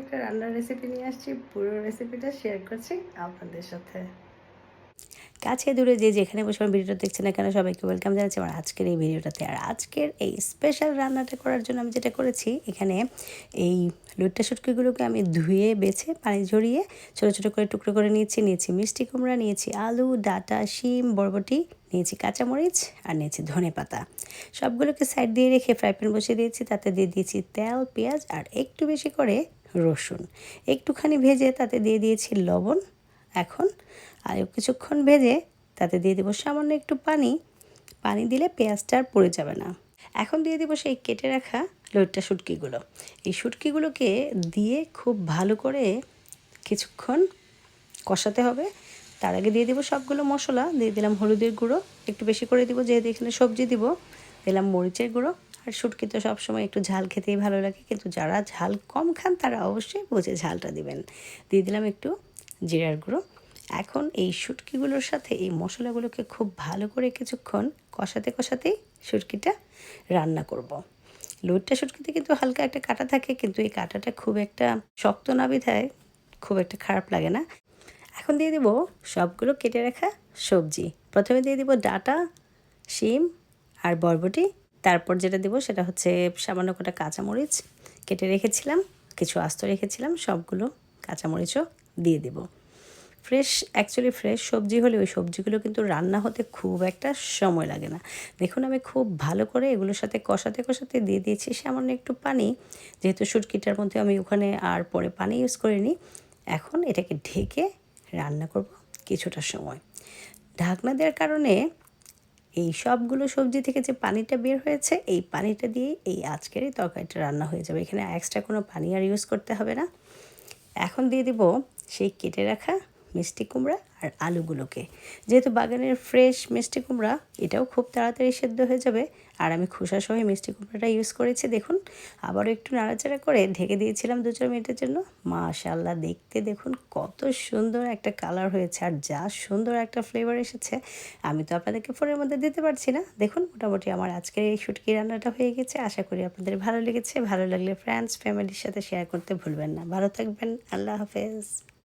একটা রান্নার রেসিপি নিয়ে আসছি। পুরো রেসিপিটা শেয়ার করছি আপনাদের সাথে। কাছে দূরে যে যেখানে বসে আমার ভিডিওটা দেখছেন না কেন, সবাইকে ওয়েলকাম জানাচ্ছি আমার আজকের এই ভিডিওটাতে। আর আজকের এই স্পেশাল রান্নাটা করার জন্য আমি যেটা করেছি, এখানে এই লুট্টা শুটকিগুলোকে আমি ধুয়ে, বেছে, পানি ঝরিয়ে ছোটো ছোটো করে টুকরো করে নিয়েছি। নিয়েছি মিষ্টি কুমড়া, নিয়েছি আলু, ডাটা, শিম, বরবটি, নিয়েছি কাঁচামরিচ আর নিয়েছি ধনে পাতা। সবগুলোকে সাইড দিয়ে রেখে ফ্রাই প্যান বসিয়ে দিয়েছি, তাতে দিয়ে দিয়েছি তেল, পেঁয়াজ আর একটু বেশি করে রসুন। একটুখানি ভেজে তাতে দিয়ে দিয়েছি লবণ এখন। আর কিছুক্ষণ ভেজে তাতে দিয়ে দেবো সামান্য একটু পানি। পানি দিলে পেঁয়াজটা আর পড়ে যাবে না। এখন দিয়ে দেবো সেই কেটে রাখা লইট্টা শুটকিগুলো। এই শুটকিগুলোকে দিয়ে খুব ভালো করে কিছুক্ষণ কষাতে হবে। তার আগে দিয়ে দিব সবগুলো মশলা। দিয়ে দিলাম হলুদের গুঁড়ো। একটু বেশি করে দিব, যেহেতু এখানে সবজি দিব, দিলাম মরিচের গুঁড়ো। আর শুটকি তো সবসময় একটু ঝাল খেতেই ভালো লাগে, কিন্তু যারা ঝাল কম খান তারা অবশ্যই বুঝে ঝালটা দিবেন। দিয়ে দিলাম একটু জিরার গুঁড়ো। এখন এই শুটকিগুলোর সাথে এই মশলাগুলোকে খুব ভালো করে কিছুক্ষণ কষাতে কষাতেই শুটকিটা রান্না করব। লুটটা শুটকিতে কিন্তু হালকা একটা কাটা থাকে, কিন্তু এই কাটাটা খুব একটা শক্ত না বিধায় খুব একটা খারাপ লাগে না। এখন দিয়ে দেবো সবগুলো কেটে রাখা সবজি। প্রথমে দিয়ে দিব ডাটা, শিম আর বরবটি। তারপর যেটা দেবো সেটা হচ্ছে সামান্য কটা কাঁচামরিচ কেটে রেখেছিলাম, কিছু আস্ত রেখেছিলাম, সবগুলো কাঁচামরিচও দিয়ে দেবো। ফ্রেশ অ্যাকচুয়ালি ফ্রেশ সবজি হলে ওই সবজিগুলো কিন্তু রান্না হতে খুব একটা সময় লাগে না। দেখুন আমি খুব ভালো করে এগুলোর সাথে কষাতে কষাতে দিয়ে দিয়েছি সামান্য একটু পানি, যেহেতু সুটকিটার মধ্যে আমি ওখানে আর পরে পানি ইউজ করিনি। এখন এটাকে ঢেকে রান্না করব কিছুটা সময়। ঢাকনা দেওয়ার কারণে এই সবগুলো সবজি থেকে যে পানিটা বের হয়েছে, এই পানিটা দিয়ে এই আজকের এই তরকারিটা রান্না হয়ে যাবে। এখানে এক্সট্রা কোনো পানি আর ইউজ করতে হবে না। এখন দিয়ে দিব সেই কেটে রাখা মিষ্টি কুমড়া আর আলুগুলোকে। যেহেতু বাগানের ফ্রেশ মিষ্টি কুমড়া, এটাও খুব তাড়াতাড়ি সেদ্ধ হয়ে যাবে। আর আমি খোসা সহ মিষ্টি কুমড়াটা ইউজ করেছি, দেখুন। আবারও একটু নাড়াচাড়া করে ঢেকে দিয়েছিলাম দু চার মিনিটের জন্য। মাশাল্লাহ দেখতে দেখুন কত সুন্দর একটা কালার হয়েছে আর যা সুন্দর একটা ফ্লেভার এসেছে। আমি তো আপনাদেরকে ফোনের মধ্যে দিতে পারছি না। দেখুন, মোটামুটি আমার আজকের এই শুটকি রান্নাটা হয়ে গেছে। আশা করি আপনাদের ভালো লেগেছে। ভালো লাগলে ফ্রেন্ডস ফ্যামিলির সাথে শেয়ার করতে ভুলবেন না। ভালো থাকবেন, আল্লাহ হাফেজ।